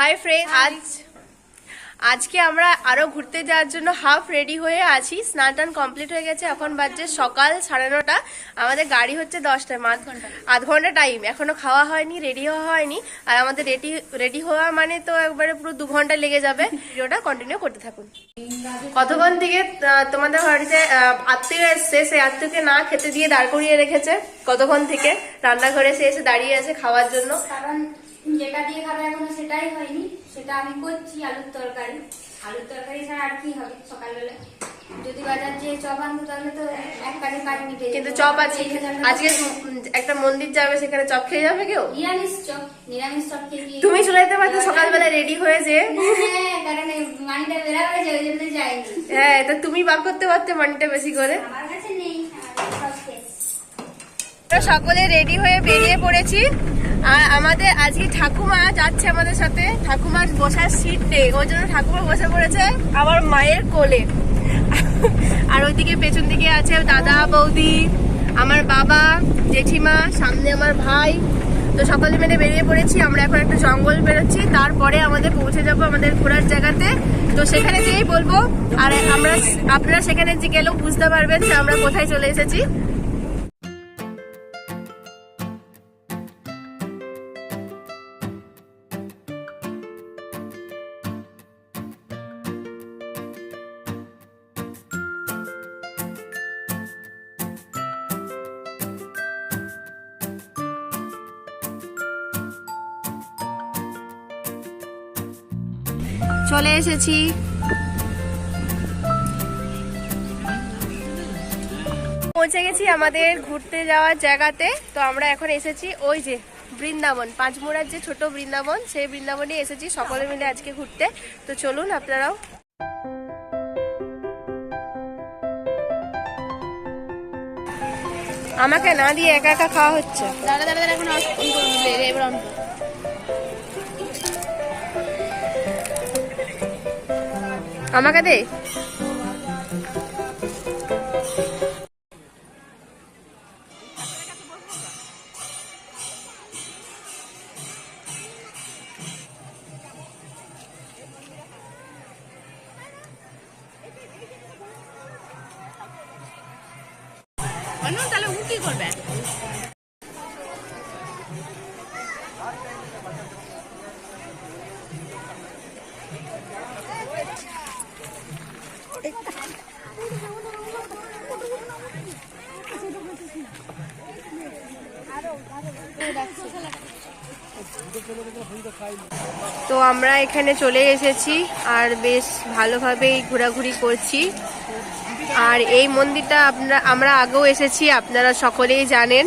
Hi friend আজ আজকে আমরা আরও ঘুরতে যাওয়ার জন্য হাফ রেডি হয়ে আছি। স্নান টান কমপ্লিট হয়ে গেছে। এখন বাজছে সকাল সাড়ে নটা। আমাদের গাড়ি হচ্ছে দশটায়। ঘণ্টা। আধ ঘণ্টা টাইম এখনও খাওয়া হয়নি রেডি হওয়া হয়নি। আর আমাদের রেডি রেডি হওয়া মানে তো একবারে পুরো দু ঘণ্টা লেগে যাবে। ভিডিওটা কন্টিনিউ করতে থাকুন। কতক্ষণ থেকে তোমাদের বাড়িতে আত্মীয় এসছে? সেই আত্মীয়কে না খেতে দিয়ে দাঁড় করিয়ে রেখেছে। কতক্ষণ থেকে? রান্নাঘরে এসে এসে দাঁড়িয়ে আছে খাওয়ার জন্য। যেটা দিয়ে খাবে এখনও সেটাই হয়নি। সেটা আমি করছি আলুর তরকারি। আলুর তরকারি ছাড়া আর কি হবে সকালবেলা? যদি বাজার যে চপ তাহলে তো এক কাজে কাজ মিটে কিন্তু চপ আছে আজকে একটা মন্দির যাবে সেখানে চপ খেয়ে যাবে কেউ? নিরামিষ চপ নিরামিষ চপ খেয়ে তুমি চলে যেতে পারতো সকালবেলা রেডি হয়ে যে হ্যাঁ কারণ মানিটা বেড়া হয়েছে ওই জন্য যাইনি। হ্যাঁ তো তুমি বার করতে পারতে মানিটা বেশি করে। আমার কাছে নেই সকলে রেডি হয়ে বেরিয়ে পড়েছি। আর আমাদের আজকে ঠাকুমা যাচ্ছে আমাদের সাথে। ঠাকুমার বসার সিট নেই ওই জন্য ঠাকুমা বসে পড়েছে আমার মায়ের কোলে। আর ওইদিকে পেছন দিকে আছে দাদা, বৌদি, আমার বাবা, জেঠিমা, সামনে আমার ভাই। তো সকলে মিলে বেরিয়ে পড়েছি, আমরা এখন একটা জঙ্গল বেরোচ্ছি। তারপরে আমাদের পৌঁছে যাব আমাদের ঘোরার জায়গাতে। তো সেখানে যেই বলব, আর আমরা, আপনারা সেখানে গেলেও বুঝতে পারবেন যে আমরা কোথায় চলে এসেছি। চলে এসেছি। পৌঁছে গেছি আমাদের ঘুরতে যাওয়ার জায়গাতে। তো আমরা এখন এসেছি ওই যে বৃন্দাবন, পাঁচমোড়ার যে ছোট বৃন্দাবন, সেই বৃন্দাবনে এসেছি সকলে মিলে আজকে ঘুরতে। তো চলুন আপনারাও। আমাকে না দিয়ে একা একা খাওয়া হচ্ছে। দাঁড়া দাঁড়া এখন এবার আমাকে দে। তাহলে ও কি করবে? তো আমরা এখানে চলে এসেছি আর বেশ ভালোভাবেই ঘোরাঘুরি করছি। আর এই মন্দিরটা আপনারা আমরা আগেও এসেছি, আপনারা সকলেই জানেন।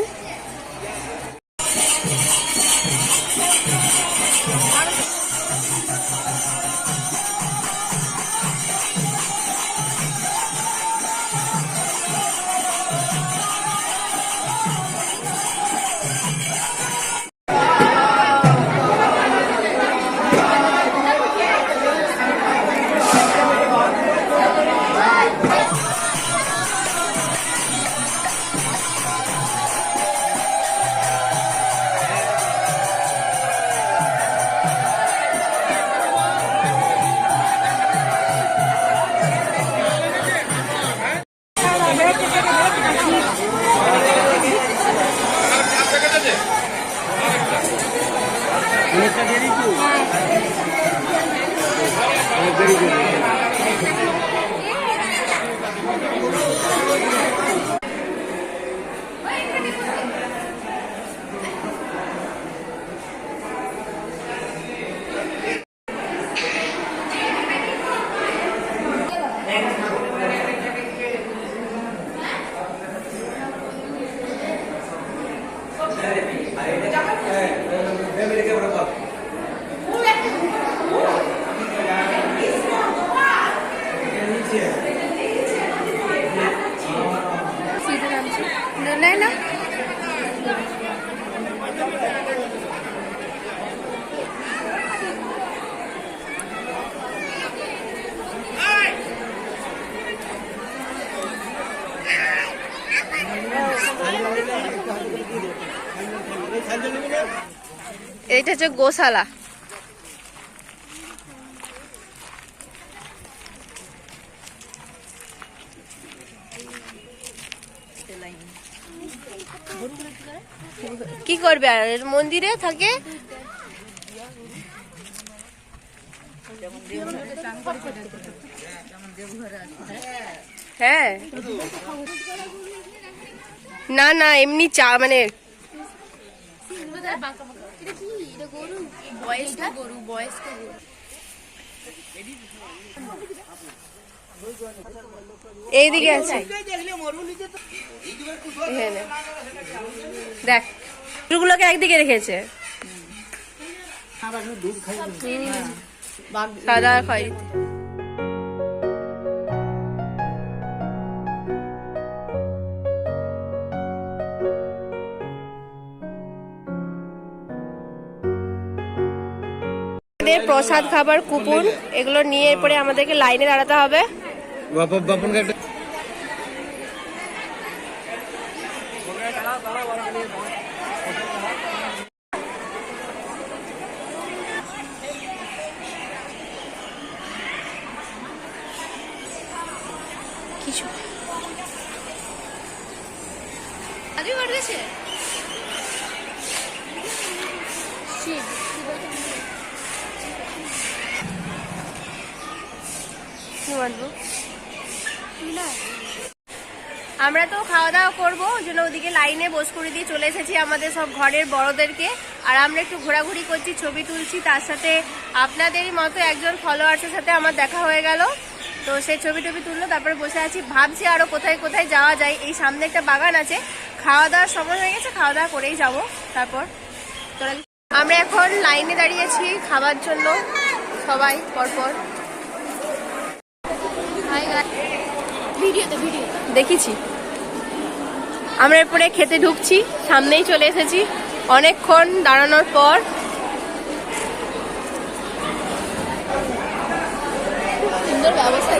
এইটা হচ্ছে গোশালা। কি করবে আর? মন্দিরে থাকে? হ্যাঁ। না না এমনি চা মানে এইদিকে আছে। দেখ গরুগুলোকে একদিকে রেখেছে। সাদা খাই। আমাদের প্রসাদ খাবার কুপন এগুলো নিয়ে এরপরে আমাদেরকে লাইনে দাঁড়াতে হবে। বাপন বাপনকে একটা কিছু আগে বার গেছে আমরা তো খাওয়া দাওয়া করব জন্য ওদিকে লাইনে বস করে দিয়ে চলে এসেছি আমাদের সব ঘরের বড়দেরকে। আর আমরা একটু ঘোরাঘুরি করছি, ছবি তুলছি, তার সাথে আপনাদেরই মতো একজন ফলোয়ার্সের সাথে আমার দেখা হয়ে গেল। তো সেই ছবি টবি তুললো, তারপরে বসে আছি। ভাবছি আরও কোথায় কোথায় যাওয়া যায়। এই সামনে একটা বাগান আছে। খাওয়া দাওয়ার সময় হয়ে গেছে, খাওয়া দাওয়া করেই যাব। তারপর আমরা এখন লাইনে দাঁড়িয়েছি খাবার জন্য। সবাই, পরপর। দেখেছি। আমরা এরপরে খেতে ঢুকছি সামনেই চলে এসেছি। অনেকক্ষণ দাঁড়ানোর পর। সুন্দর ব্যবস্থা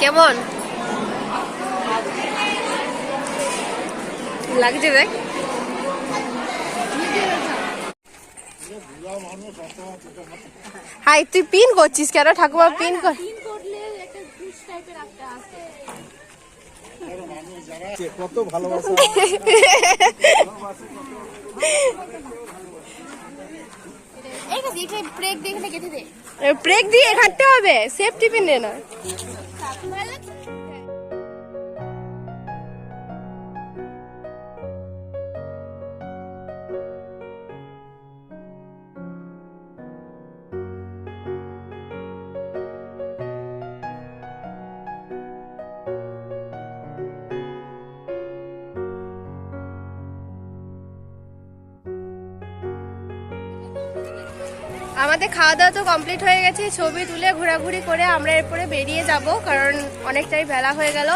কেমন? লাগছে দেখ। হাই তুই পিন করছিস কেন? ঠাকুমা পিন কর। কত ভালোবাসা। ব্রেক কেটে দে। ব্রেক দিয়ে ঘাটতে হবে। সেফটি পিন নে আমাদের খাওয়া দাওয়া তো কমপ্লিট হয়ে গেছে। ছবি তুলে ঘোরাঘুরি করে আমরা এরপরে বেরিয়ে যাব, কারণ অনেকটাই বেলা হয়ে গেল।